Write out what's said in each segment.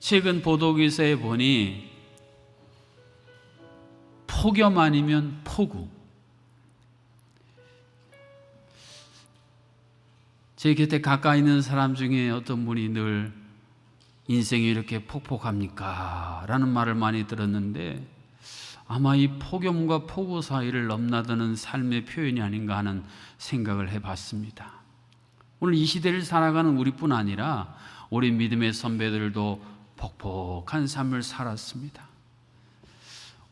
최근 보도기사에 보니 폭염 아니면 폭우. 제 곁에 가까이 있는 사람 중에 어떤 분이 늘 인생이 이렇게 폭폭합니까? 라는 말을 많이 들었는데 아마 이 폭염과 폭우 사이를 넘나드는 삶의 표현이 아닌가 하는 생각을 해봤습니다. 오늘 이 시대를 살아가는 우리뿐 아니라 우리 믿음의 선배들도 폭폭한 삶을 살았습니다.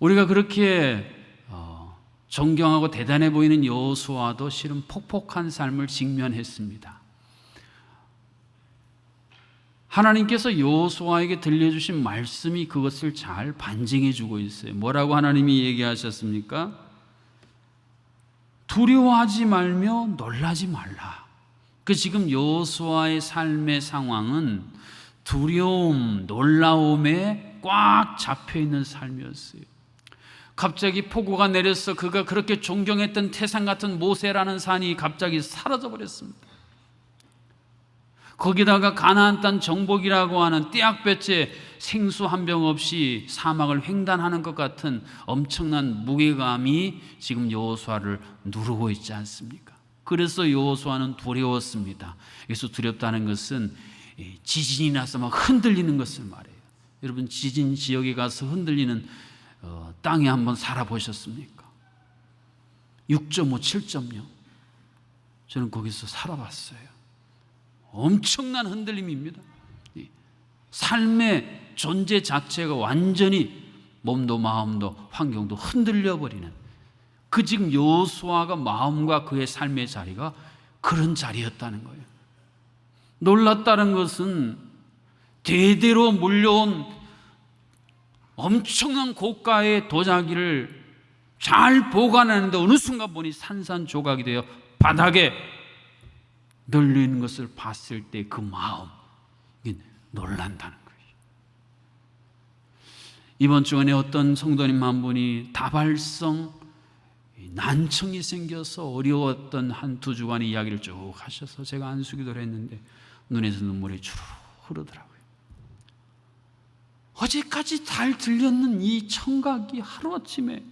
우리가 그렇게 어, 존경하고 대단해 보이는 여호수아도 실은 폭폭한 삶을 직면했습니다. 하나님께서 여호수아에게 들려주신 말씀이 그것을 잘 반증해 주고 있어요. 뭐라고 하나님이 얘기하셨습니까? 두려워하지 말며 놀라지 말라. 그 지금 여호수아의 삶의 상황은 두려움, 놀라움에 꽉 잡혀 있는 삶이었어요. 갑자기 폭우가 내려서 그가 그렇게 존경했던 태산 같은 모세라는 산이 갑자기 사라져 버렸습니다. 거기다가 가나안 땅 정복이라고 하는 떼약볕에 생수 한 병 없이 사막을 횡단하는 것 같은 엄청난 무게감이 지금 여호수아를 누르고 있지 않습니까? 그래서 여호수아는 두려웠습니다. 그래서 두렵다는 것은 지진이 나서 막 흔들리는 것을 말해요. 여러분 지진 지역에 가서 흔들리는 어, 땅에 한번 살아보셨습니까? 6.5, 7.0 저는 거기서 살아봤어요. 엄청난 흔들림입니다. 삶의 존재 자체가 완전히 몸도 마음도 환경도 흔들려 버리는 그 지금 여호수아가 마음과 그의 삶의 자리가 그런 자리였다는 거예요. 놀랐다는 것은 대대로 물려온 엄청난 고가의 도자기를 잘 보관하는데 어느 순간 보니 산산조각이 되어 바닥에 널리는 것을 봤을 때 그 마음 이게 놀란다는 거예요. 이번 주간에 어떤 성도님 한 분이 다발성 난청이 생겨서 어려웠던 한 두 주간의 이야기를 쭉 하셔서 제가 안수기도를 했는데 눈에서 눈물이 주르르 흐르더라고요. 어제까지 잘 들렸는 이 청각이 하루아침에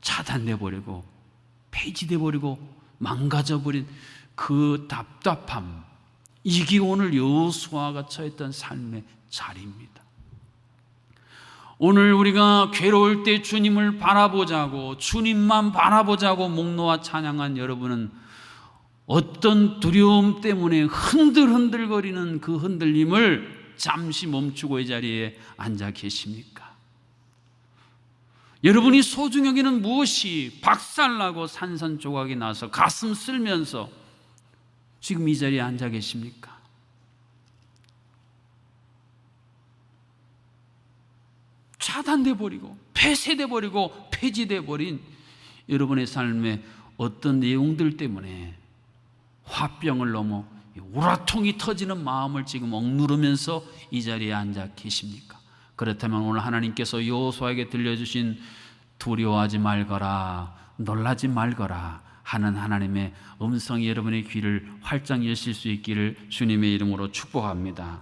차단돼 버리고 폐지돼 버리고 망가져 버린 그 답답함 이게 오늘 여호수아가 처했던 삶의 자리입니다. 오늘 우리가 괴로울 때 주님을 바라보자고 주님만 바라보자고 목 놓아 찬양한 여러분은 어떤 두려움 때문에 흔들흔들거리는 그 흔들림을 잠시 멈추고 이 자리에 앉아 계십니까? 여러분이 소중 여기는 무엇이 박살나고 산산조각이 나서 가슴 쓸면서 지금 이 자리에 앉아 계십니까? 차단돼 버리고 폐쇄돼 버리고 폐지돼 버린 여러분의 삶의 어떤 내용들 때문에 화병을 넘어 우라통이 터지는 마음을 지금 억누르면서 이 자리에 앉아 계십니까? 그렇다면 오늘 하나님께서 여호수아에게 들려주신 두려워하지 말거라 놀라지 말거라 하는 하나님의 음성이 여러분의 귀를 활짝 여실 수 있기를 주님의 이름으로 축복합니다.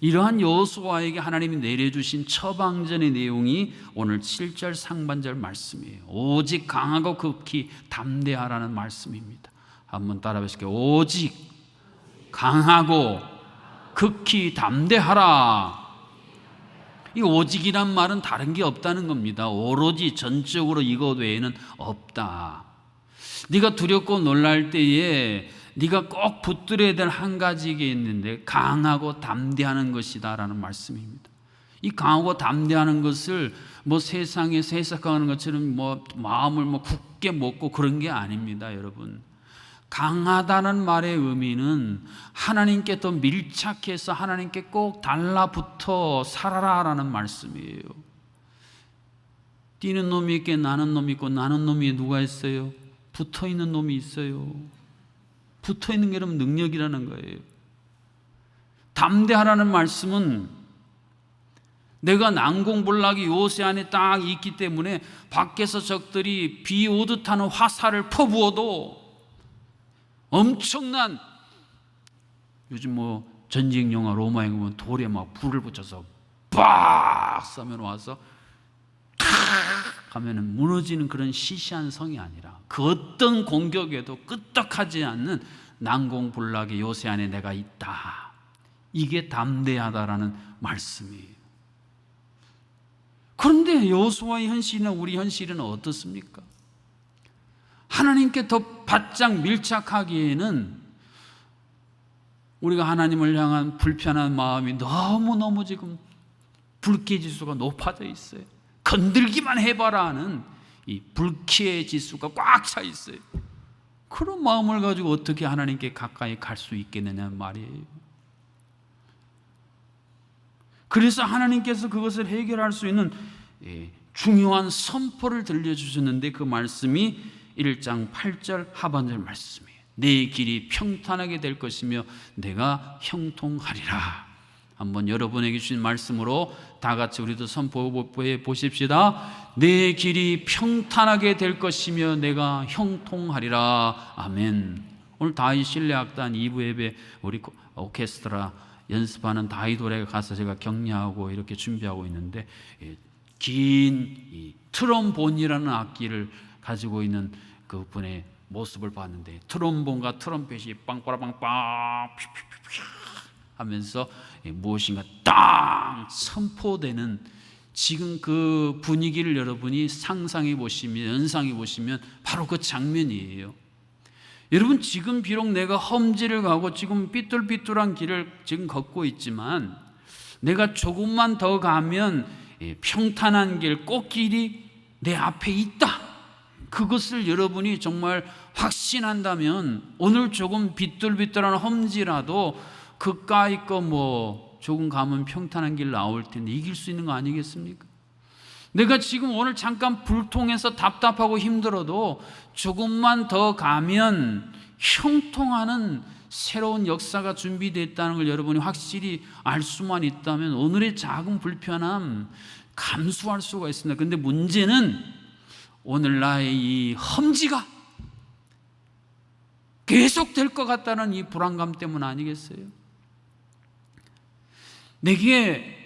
이러한 여호수아에게 하나님이 내려주신 처방전의 내용이 오늘 7절 상반절 말씀이에요. 오직 강하고 극히 담대하라는 말씀입니다. 한번 따라 보실게요. 오직 강하고 극히 담대하라. 이 오직이란 말은 다른 게 없다는 겁니다. 오로지 전적으로 이것 외에는 없다. 네가 두렵고 놀랄 때에 네가 꼭 붙들어야 될 한 가지 게 있는데 강하고 담대하는 것이다라는 말씀입니다. 이 강하고 담대하는 것을 뭐 세상에서 해석하는 것처럼 뭐 마음을 뭐 굳게 먹고 그런 게 아닙니다, 여러분. 강하다는 말의 의미는 하나님께 더 밀착해서 하나님께 꼭 달라붙어 살아라라는 말씀이에요. 뛰는 놈이 있게 나는 놈이 있고 나는 놈이 누가 있어요? 붙어 있는 놈이 있어요. 붙어 있는 게 여러분 능력이라는 거예요. 담대하라는 말씀은 내가 난공불락이 요새 안에 딱 있기 때문에 밖에서 적들이 비 오듯 하는 화살을 퍼부어도 엄청난 요즘 뭐 전쟁 영화 로마에 보면 돌에 막 불을 붙여서 빡 쏘면 와서 탁 하면은 무너지는 그런 시시한 성이 아니라 그 어떤 공격에도 끄떡하지 않는 난공불락의 요새 안에 내가 있다. 이게 담대하다라는 말씀이에요. 그런데 여호수아의 현실이나 우리 현실은 어떻습니까? 하나님께 더 바짝 밀착하기에는 우리가 하나님을 향한 불편한 마음이 너무너무 지금 불쾌 지수가 높아져 있어요. 건들기만 해봐라 하는 이 불쾌 지수가 꽉 차 있어요. 그런 마음을 가지고 어떻게 하나님께 가까이 갈 수 있겠느냐 말이에요. 그래서 하나님께서 그것을 해결할 수 있는 예, 중요한 선포를 들려주셨는데 그 말씀이 1장 8절 하반절 말씀이에요. 내 길이 평탄하게 될 것이며 내가 형통하리라. 한번 여러분에게 주신 말씀으로 다 같이 우리도 선포해 보십시다. 내 길이 평탄하게 될 것이며 내가 형통하리라. 아멘. 오늘 다이 실내악단 2부 예배 우리 오케스트라 연습하는 다이돌에 가서 제가 격려하고 이렇게 준비하고 있는데 예, 긴 트럼본이라는 악기를 가지고 있는 그 분의 모습을 봤는데 트럼본과 트럼펫이 퓨퓨퓨퓨 하면서 예, 무엇인가 땅 선포되는 지금 그 분위기를 여러분이 상상해 보시면 연상해 보시면 바로 그 장면이에요. 여러분 지금 비록 내가 험지를 가고 지금 삐뚤삐뚤한 길을 지금 걷고 있지만 내가 조금만 더 가면 예, 평탄한 길 꽃길이 내 앞에 있다. 그것을 여러분이 정말 확신한다면 오늘 조금 삐뚤삐뚤한 험지라도 그까이 거뭐 조금 가면 평탄한 길 나올 텐데 이길 수 있는 거 아니겠습니까? 내가 지금 오늘 잠깐 불통해서 답답하고 힘들어도 조금만 더 가면 형통하는 새로운 역사가 준비됐다는 걸 여러분이 확실히 알 수만 있다면 오늘의 작은 불편함 감수할 수가 있습니다. 근데 문제는 오늘 나의 이 험지가 계속 될 것 같다는 이 불안감 때문 아니겠어요? 내게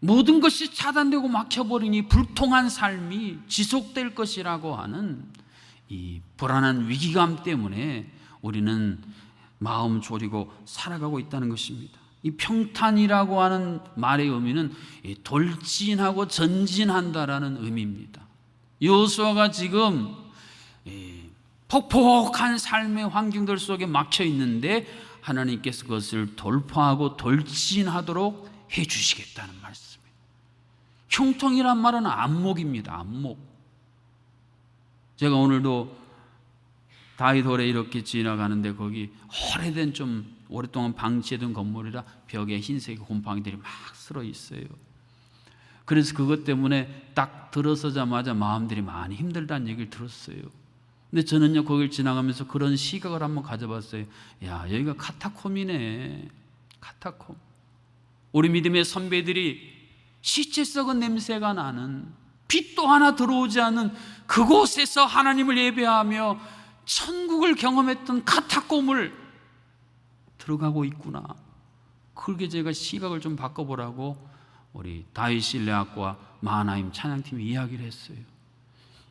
모든 것이 차단되고 막혀버리니 불통한 삶이 지속될 것이라고 하는 이 불안한 위기감 때문에 우리는 마음 졸이고 살아가고 있다는 것입니다. 이 평탄이라고 하는 말의 의미는 돌진하고 전진한다라는 의미입니다. 요수아가 지금 폭폭한 삶의 환경들 속에 막혀 있는데 하나님께서 그것을 돌파하고 돌진하도록 해 주시겠다는 말씀이에요. 형통이란 말은 안목입니다. 안목. 제가 오늘도 다이돌에 이렇게 지나가는데 거기 오래된 좀 오랫동안 방치해둔 건물이라 벽에 흰색 곰팡이들이 막 쓸어 있어요. 그래서 그것 때문에 딱 들어서자마자 마음들이 많이 힘들다는 얘기를 들었어요. 근데 저는요 거길 지나가면서 그런 시각을 한번 가져봤어요. 야 여기가 카타콤이네. 카타콤. 우리 믿음의 선배들이 시체 썩은 냄새가 나는 빛도 하나 들어오지 않는 그곳에서 하나님을 예배하며 천국을 경험했던 카타콤을 들어가고 있구나. 그렇게 제가 시각을 좀 바꿔보라고 우리 다이실레학과 마하나임 찬양팀이 이야기를 했어요.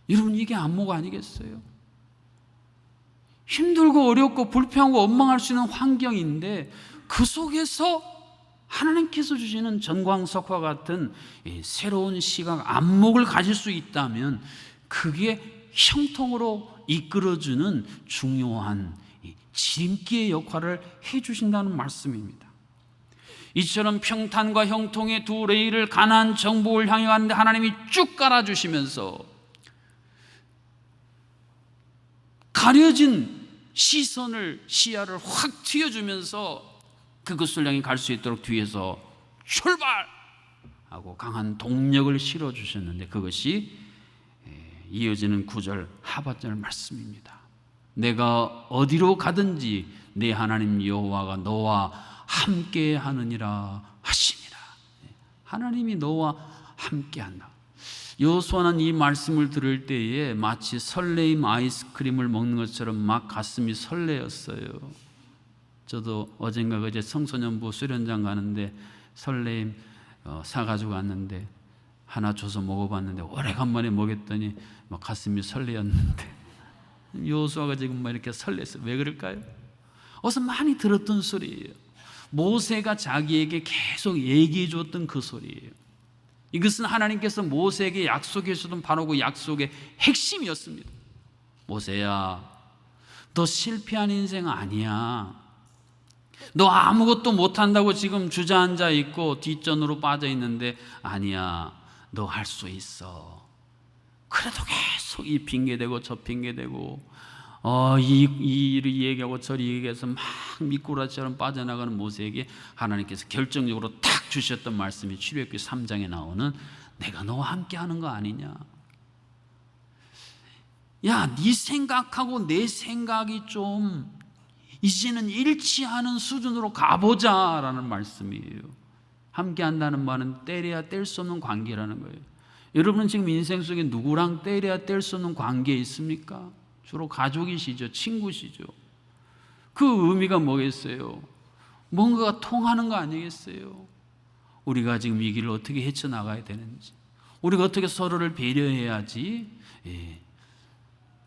여러분 이게 안목 아니겠어요? 힘들고 어렵고 불평하고 원망할 수 있는 환경인데 그 속에서 하나님께서 주시는 전광석화 같은 새로운 시각, 안목을 가질 수 있다면 그게 형통으로 이끌어주는 중요한 지름기의 역할을 해주신다는 말씀입니다. 이처럼 평탄과 형통의 두 레일을 가난 정복을 향해 가는데 하나님이 쭉 깔아주시면서 가려진 시선을 시야를 확 튀어주면서 그것을 향해 갈 수 있도록 뒤에서 출발 하고 강한 동력을 실어 주셨는데 그것이 이어지는 구절 하반절 말씀입니다. 내가 어디로 가든지 내 하나님 여호와가 너와 함께 하느니라 하십니다. 하나님이 너와 함께 한다. 여호수아는 이 말씀을 들을 때에 마치 설레임 아이스크림을 먹는 것처럼 막 가슴이 설레었어요. 저도 어젠가 그제 청소년부 수련장 가는데 설레임 어, 사가지고 왔는데 하나 줘서 먹어봤는데 오래간만에 먹였더니 막 가슴이 설레었는데 요수아가 지금 막 이렇게 설렜어요. 왜 그럴까요? 어서 많이 들었던 소리예요. 모세가 자기에게 계속 얘기해 줬던 그 소리예요. 이것은 하나님께서 모세에게 약속해 주던 바로 그 약속의 핵심이었습니다. 모세야, 너 실패한 인생 아니야. 너 아무것도 못한다고 지금 주저앉아 있고 뒷전으로 빠져 있는데 아니야. 너 할 수 있어. 그래도 계속 이 핑계대고 저 핑계대고 어, 이, 이 일을 얘기하고 저리 얘기해서 막 미꾸라지처럼 빠져나가는 모세에게 하나님께서 결정적으로 탁 주셨던 말씀이 출애굽기 3장에 나오는 내가 너와 함께 하는 거 아니냐. 야, 네 생각하고 내 생각이 좀 이제는 일치하는 수준으로 가보자라는 말씀이에요. 함께 한다는 말은 때려야 뗄 수 없는 관계라는 거예요. 여러분은 지금 인생 속에 누구랑 때려야 뗄 수 없는 관계에 있습니까? 주로 가족이시죠. 친구시죠. 그 의미가 뭐겠어요? 뭔가가 통하는 거 아니겠어요? 우리가 지금 이 길을 어떻게 헤쳐나가야 되는지, 우리가 어떻게 서로를 배려해야지 예,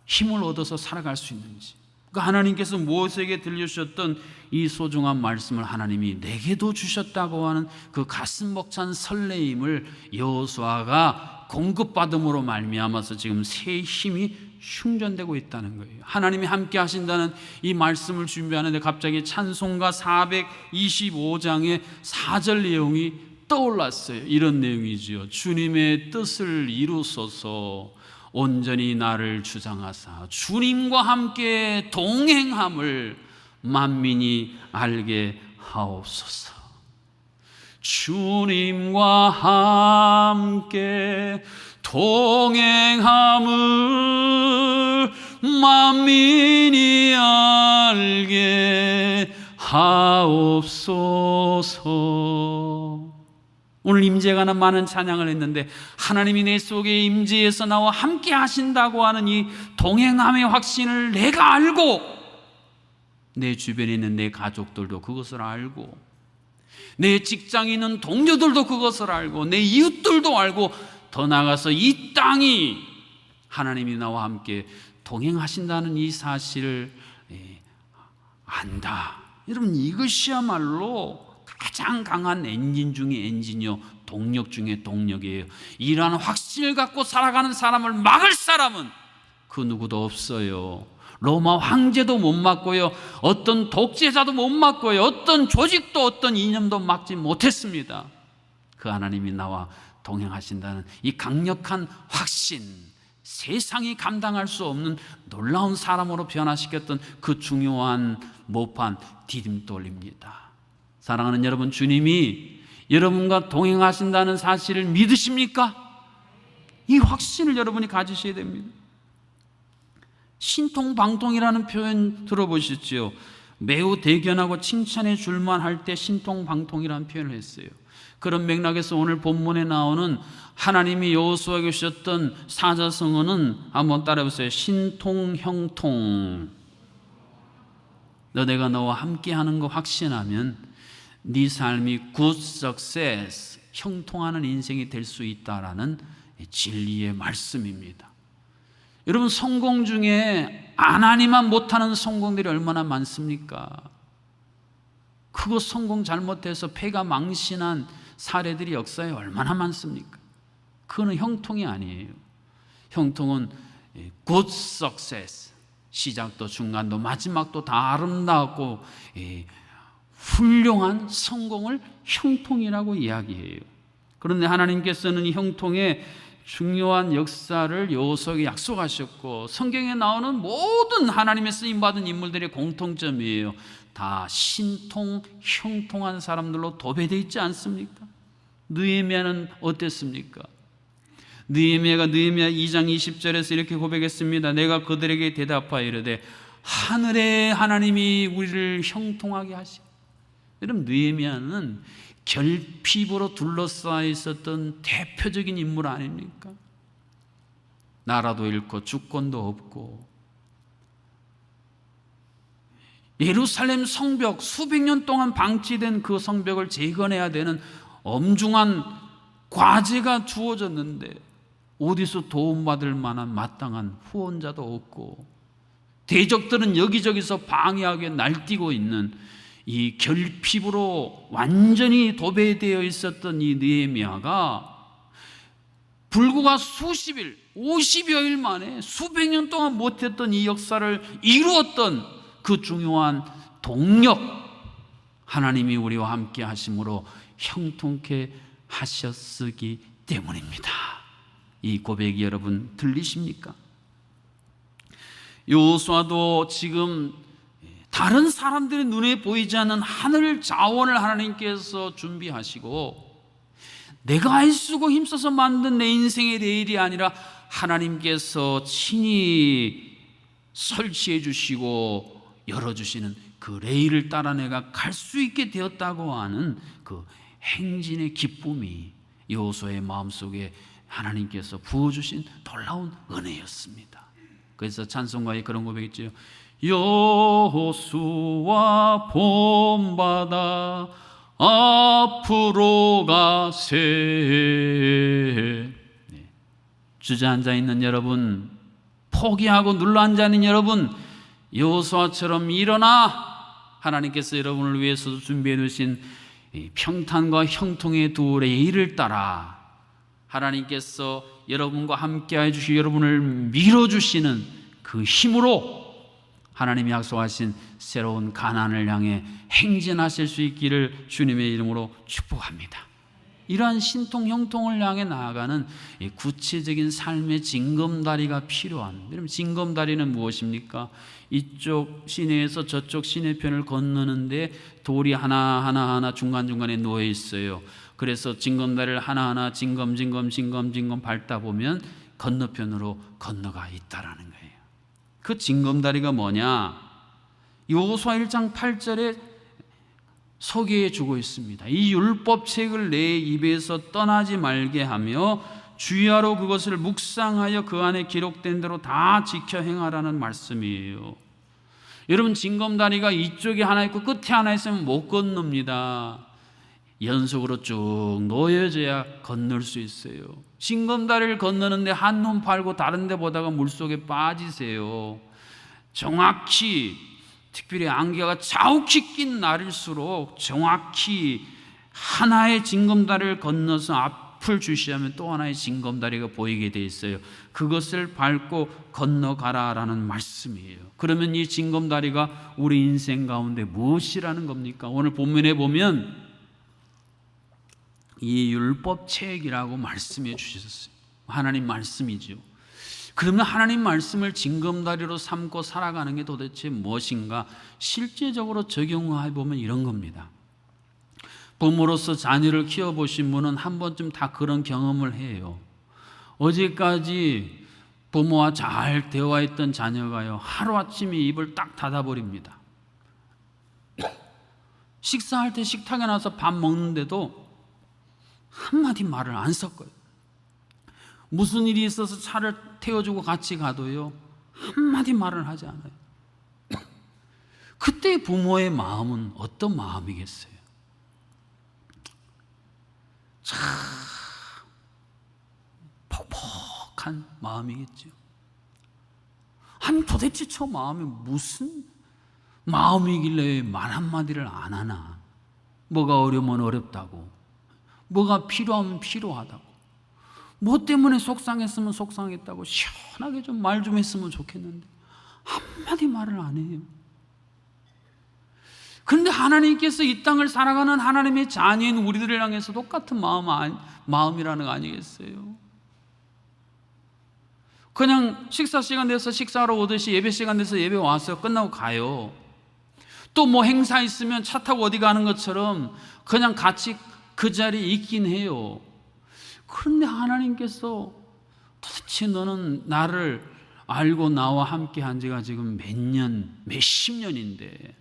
힘을 얻어서 살아갈 수 있는지. 그러니까 하나님께서 모세에게 들려주셨던 이 소중한 말씀을 하나님이 내게도 주셨다고 하는 그 가슴 벅찬 설레임을 여호수아가 공급받음으로 말미암아서 지금 새 힘이 충전되고 있다는 거예요. 하나님이 함께 하신다는 이 말씀을 준비하는데 갑자기 찬송가 425장의 4절 내용이 떠올랐어요. 이런 내용이지요. 주님의 뜻을 이루소서 온전히 나를 주장하사 주님과 함께 동행함을 만민이 알게 하옵소서. 주님과 함께 동행함을 만민이 알게 하옵소서. 오늘 임재가나 많은 찬양을 했는데 하나님이 내 속에 임재에서 나와 함께 하신다고 하는 이 동행함의 확신을 내가 알고 내 주변에 있는 내 가족들도 그것을 알고 내 직장에 있는 동료들도 그것을 알고 내 이웃들도 알고 더 나아가서 이 땅이 하나님이 나와 함께 동행하신다는 이 사실을 예, 안다. 여러분 이것이야말로 가장 강한 엔진 중의 엔진이요 동력 중의 동력이에요. 이러한 확신을 갖고 살아가는 사람을 막을 사람은 그 누구도 없어요. 로마 황제도 못 막고요. 어떤 독재자도 못 막고요. 어떤 조직도 어떤 이념도 막지 못했습니다. 그 하나님이 나와 동행하신다는 이 강력한 확신, 세상이 감당할 수 없는 놀라운 사람으로 변화시켰던 그 중요한 모판 디딤돌입니다. 사랑하는 여러분, 주님이 여러분과 동행하신다는 사실을 믿으십니까? 이 확신을 여러분이 가지셔야 됩니다. 신통방통이라는 표현 들어보셨죠? 매우 대견하고 칭찬해 줄만 할 때 신통방통이라는 표현을 했어요. 그런 맥락에서 오늘 본문에 나오는 하나님이 여호수아에게 주셨던 사자성어는 한번 따라해보세요. 신통형통. 너 내가 너와 함께하는 거 확신하면 네 삶이 good success, 형통하는 인생이 될 수 있다라는 진리의 말씀입니다. 여러분 성공 중에 안 하니만 못하는 성공들이 얼마나 많습니까? 그거 성공 잘못해서 폐가 망신한 사례들이 역사에 얼마나 많습니까? 그거는 형통이 아니에요. 형통은 good success. 시작도 중간도 마지막도 다 아름답고 훌륭한 성공을 형통이라고 이야기해요. 그런데 하나님께서는 이 형통의 중요한 역사를 여호수아에게 약속하셨고 성경에 나오는 모든 하나님의 쓰임 받은 인물들의 공통점이에요. 다 신통, 형통한 사람들로 도배되어 있지 않습니까? 느헤미야는 어땠습니까? 느헤미야가 느헤미야 2장 20절에서 이렇게 고백했습니다. 내가 그들에게 대답하여 이르되 하늘의 하나님이 우리를 형통하게 하시. 여러분 느헤미야는 결핍으로 둘러싸여 있었던 대표적인 인물 아닙니까? 나라도 잃고 주권도 없고 예루살렘 성벽 수백 년 동안 방치된 그 성벽을 재건해야 되는 엄중한 과제가 주어졌는데 어디서 도움받을 만한 마땅한 후원자도 없고 대적들은 여기저기서 방해하게 날뛰고 있는 이 결핍으로 완전히 도배되어 있었던 이 느헤미야가 불구가 수십일, 오십여일 만에 수백 년 동안 못했던 이 역사를 이루었던 그 중요한 동력 하나님이 우리와 함께 하심으로 형통케 하셨으기 때문입니다. 이 고백이 여러분 들리십니까? 요수아도 지금 다른 사람들의 눈에 보이지 않는 하늘 자원을 하나님께서 준비하시고 내가 애쓰고 힘써서 만든 내 인생의 레일이 아니라 하나님께서 친히 설치해 주시고 열어주시는 그 레일을 따라 내가 갈 수 있게 되었다고 하는 그 행진의 기쁨이 여호수아의 마음속에 하나님께서 부어주신 놀라운 은혜였습니다. 그래서 찬송가에 그런 고백이 있죠. 여호수아 본받아 앞으로 가세 네. 주저앉아 있는 여러분 포기하고 눌러앉아 있는 여러분 여호수아처럼 일어나 하나님께서 여러분을 위해서 준비해 두신 평탄과 형통의 두 레일을 따라 하나님께서 여러분과 함께 해 주시 여러분을 밀어주시는 그 힘으로 하나님이 약속하신 새로운 가난을 향해 행진하실 수 있기를 주님의 이름으로 축복합니다. 이러한 신통 형통을 향해 나아가는 구체적인 삶의 징검다리가 필요한. 여러분 징검다리는 무엇입니까? 이쪽 시내에서 저쪽 시내편을 건너는데 돌이 하나 하나 하나 중간 중간에 놓여 있어요. 그래서 징검다리를 하나 하나 징검 징검 징검 징검 밟다 보면 건너편으로 건너가 있다라는 거예요. 그 징검다리가 뭐냐? 요호수아 1장 8절에 소개해 주고 있습니다. 이 율법책을 내 입에서 떠나지 말게 하며 주야로 그것을 묵상하여 그 안에 기록된 대로 다 지켜 행하라는 말씀이에요. 여러분 징검다리가 이쪽에 하나 있고 끝에 하나 있으면 못 건넙니다. 연속으로 쭉 놓여져야 건널 수 있어요. 징검다리를 건너는데 한눈 팔고 다른 데 보다가 물속에 빠지세요. 정확히 특별히 안개가 자욱히 낀 날일수록 정확히 하나의 징검다리를 건너서 앞 을 주시하면 또 하나의 징검다리가 보이게 돼 있어요. 그것을 밟고 건너가라라는 말씀이에요. 그러면 이 징검다리가 우리 인생 가운데 무엇이라는 겁니까? 오늘 본문에 보면 이 율법 책이라고 말씀해 주셨어요. 하나님 말씀이죠. 그러면 하나님 말씀을 징검다리로 삼고 살아가는 게 도대체 무엇인가? 실제적으로 적용해 보면 이런 겁니다. 부모로서 자녀를 키워보신 분은 한 번쯤 다 그런 경험을 해요. 어제까지 부모와 잘 대화했던 자녀가요, 하루아침에 입을 딱 닫아버립니다. 식사할 때 식탁에 나서 밥 먹는데도 한마디 말을 안 섞어요. 무슨 일이 있어서 차를 태워주고 같이 가도요, 한마디 말을 하지 않아요. 그때 부모의 마음은 어떤 마음이겠어요? 참, 퍽퍽한 마음이겠죠. 아니, 도대체 저 마음이 무슨 마음이길래 말 한마디를 안 하나? 뭐가 어려면 어렵다고, 뭐가 필요하면 필요하다고. 뭐 때문에 속상했으면 속상했다고 시원하게 좀 말좀 했으면 좋겠는데 한마디 말을 안 해요. 그런데 하나님께서 이 땅을 살아가는 하나님의 자녀인 우리들을 향해서 똑같은 마음, 마음이라는 거 아니겠어요? 그냥 식사 시간 돼서 식사하러 오듯이 예배 시간 돼서 예배 와서 끝나고 가요. 또 뭐 행사 있으면 차 타고 어디 가는 것처럼 그냥 같이 그 자리에 있긴 해요. 그런데 하나님께서 도대체 너는 나를 알고 나와 함께 한 지가 지금 몇 년, 몇 십 년인데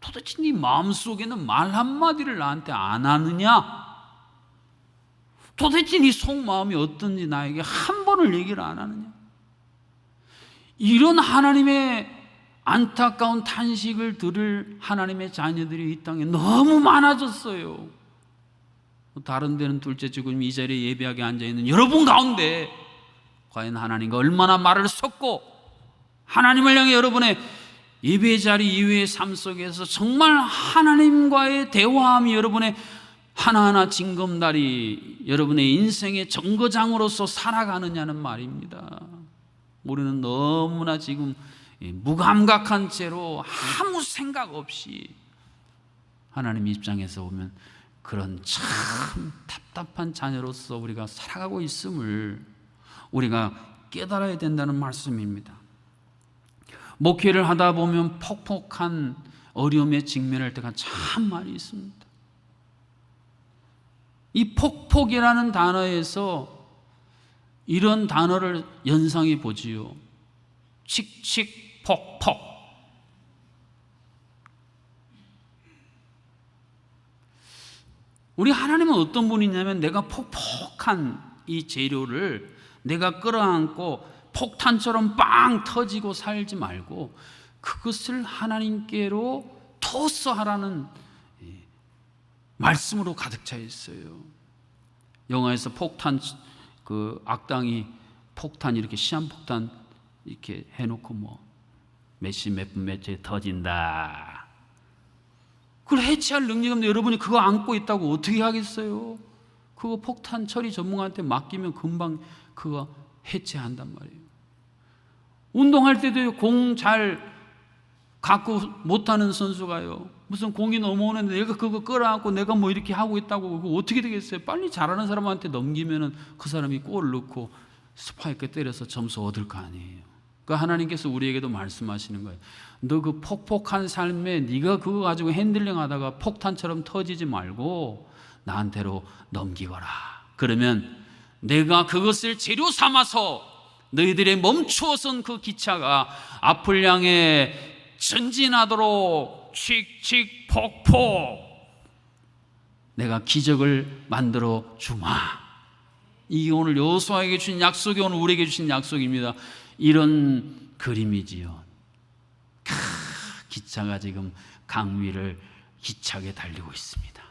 도대체 네 마음속에는 말 한마디를 나한테 안 하느냐? 도대체 네 속마음이 어떤지 나에게 한 번을 얘기를 안 하느냐? 이런 하나님의 안타까운 탄식을 들을 하나님의 자녀들이 이 땅에 너무 많아졌어요. 다른 데는 둘째 지금 이 자리에 예배하게 앉아 있는 여러분 가운데 과연 하나님과 얼마나 말을 섞고 하나님을 향해 여러분의 예배 자리 이외의 삶 속에서 정말 하나님과의 대화함이 여러분의 하나하나 징검다리 여러분의 인생의 정거장으로서 살아가느냐는 말입니다. 우리는 너무나 지금 무감각한 채로 아무 생각 없이 하나님 입장에서 보면 그런 참 답답한 자녀로서 우리가 살아가고 있음을 우리가 깨달아야 된다는 말씀입니다. 목회를 하다 보면 폭폭한 어려움에 직면할 때가 참 많이 있습니다. 이 폭폭이라는 단어에서 이런 단어를 연상해 보지요. 칙칙 폭폭. 우리 하나님은 어떤 분이냐면 내가 폭폭한 이 재료를 내가 끌어안고 폭탄처럼 빵 터지고 살지 말고 그것을 하나님께로 토스하라는 말씀으로 가득 차 있어요. 영화에서 폭탄 그 악당이 폭탄 이렇게 시한 폭탄 이렇게 해놓고 뭐 몇시 몇 분 몇초에 터진다. 그걸 해체할 능력이 없는데 여러분이 그거 안고 있다고 어떻게 하겠어요? 그거 폭탄 처리 전문가한테 맡기면 금방 그거 해체한단 말이에요. 운동할 때도 공 잘 갖고 못하는 선수가요. 무슨 공이 넘어오는데 내가 그거 끌어안고 내가 뭐 이렇게 하고 있다고 그거 어떻게 되겠어요? 빨리 잘하는 사람한테 넘기면은 그 사람이 골 넣고 스파이크 때려서 점수 얻을 거 아니에요. 그 하나님께서 우리에게도 말씀하시는 거예요. 너 그 폭폭한 삶에 네가 그거 가지고 핸들링 하다가 폭탄처럼 터지지 말고 나한테로 넘기거라. 그러면 내가 그것을 재료 삼아서 너희들의 멈추어선 그 기차가 앞을 향해 전진하도록 칙칙 폭폭 내가 기적을 만들어 주마. 이게 오늘 여호수아에게 주신 약속이 오늘 우리에게 주신 약속입니다. 이런 그림이지요. 캬, 기차가 지금 강 위를 기차게 달리고 있습니다.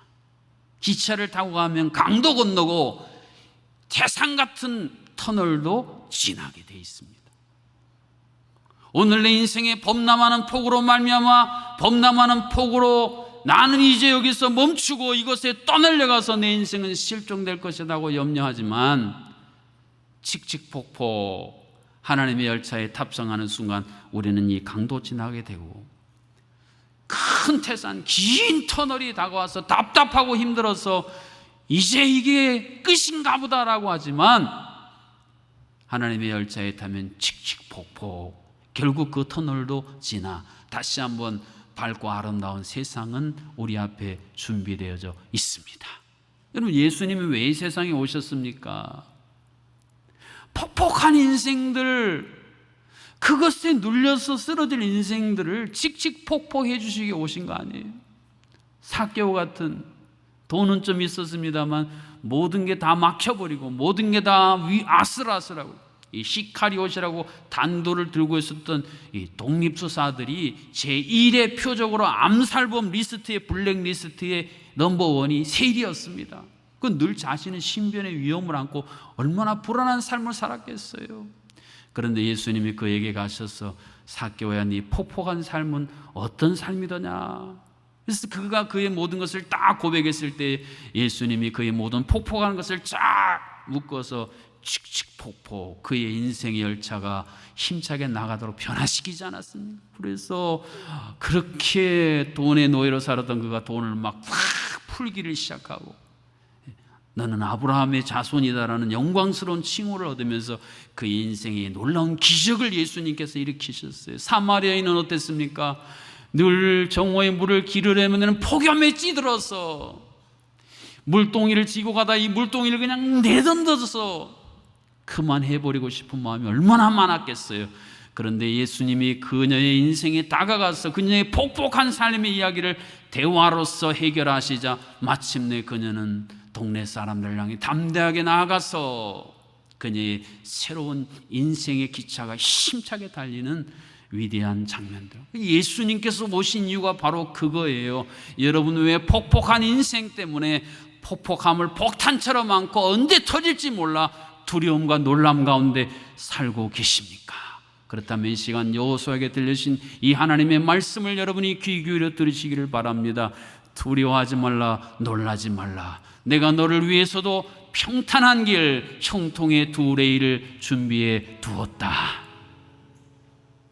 기차를 타고 가면 강도 건너고 태산 같은 터널도 지나게 돼 있습니다. 오늘 내 인생의 범람하는 폭으로 말미암아 범람하는 폭으로 나는 이제 여기서 멈추고 이것에 떠날려가서 내 인생은 실종될 것이라고 염려하지만 칙칙폭폭 하나님의 열차에 탑승하는 순간 우리는 이 강도 지나게 되고 큰 태산 긴 터널이 다가와서 답답하고 힘들어서 이제 이게 끝인가 보다라고 하지만 하나님의 열차에 타면 칙칙폭폭 결국 그 터널도 지나 다시 한번 밝고 아름다운 세상은 우리 앞에 준비되어져 있습니다. 여러분 예수님이 왜 이 세상에 오셨습니까? 폭폭한 인생들 그것에 눌려서 쓰러질 인생들을 칙칙폭폭해 주시게 오신 거 아니에요? 사개오 같은 돈은 좀 있었습니다만 모든 게 다 막혀버리고 모든 게 다 아슬아슬하고 이 시카리옷이라고 단도를 들고 있었던 이 독립수사들이 제1의 표적으로 암살범 리스트의 블랙리스트의 넘버원이 세일이었습니다. 그늘 자신은 신변의 위험을 안고 얼마나 불안한 삶을 살았겠어요. 그런데 예수님이 그에게 가셔서 사개오야 네 폭폭한 삶은 어떤 삶이더냐 그래서 그가 그의 모든 것을 딱 고백했을 때 예수님이 그의 모든 폭폭한 것을 쫙 묶어서 칙칙폭폭 그의 인생의 열차가 힘차게 나가도록 변화시키지 않았습니까? 그래서 그렇게 돈의 노예로 살았던 그가 돈을 막 풀기를 시작하고 너는 아브라함의 자손이다라는 영광스러운 칭호를 얻으면서 그 인생의 놀라운 기적을 예수님께서 일으키셨어요. 사마리아인은 어땠습니까? 늘 정오의 물을 기르려면 폭염에 찌들어서 물동이를 지고 가다 이 물동이를 그냥 내던져서 그만해버리고 싶은 마음이 얼마나 많았겠어요. 그런데 예수님이 그녀의 인생에 다가가서 그녀의 폭폭한 삶의 이야기를 대화로서 해결하시자 마침내 그녀는 동네 사람들 향해 담대하게 나아가서 그녀의 새로운 인생의 기차가 힘차게 달리는 위대한 장면들. 예수님께서 오신 이유가 바로 그거예요. 여러분 왜 폭폭한 인생 때문에 폭폭함을 폭탄처럼 안고 언제 터질지 몰라 두려움과 놀람 가운데 살고 계십니까? 그렇다면 이 시간 여호수아에게 들려신 이 하나님의 말씀을 여러분이 귀 기울여 들으시기를 바랍니다. 두려워하지 말라, 놀라지 말라. 내가 너를 위해서도 평탄한 길, 형통의 두 레일을 준비해 두었다.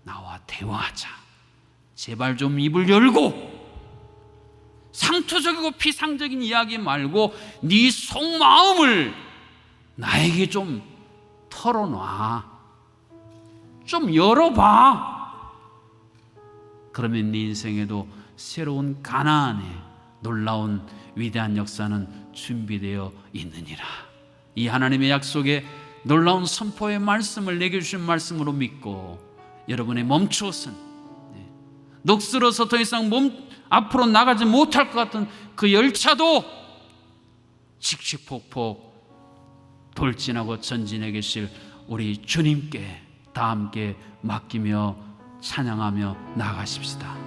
나와 대화하자. 제발 좀 입을 열고 상투적이고 피상적인 이야기 말고 네 속마음을 나에게 좀 털어놔. 좀 열어봐. 그러면 네 인생에도 새로운 가나안의 놀라운 위대한 역사는 준비되어 있느니라. 이 하나님의 약속에 놀라운 선포의 말씀을 내게 주신 말씀으로 믿고 여러분의 멈추었은 네, 녹슬어서 더 이상 몸 앞으로 나가지 못할 것 같은 그 열차도 칙칙폭폭 돌진하고 전진해 계실 우리 주님께 다 함께 맡기며 찬양하며 나가십시다.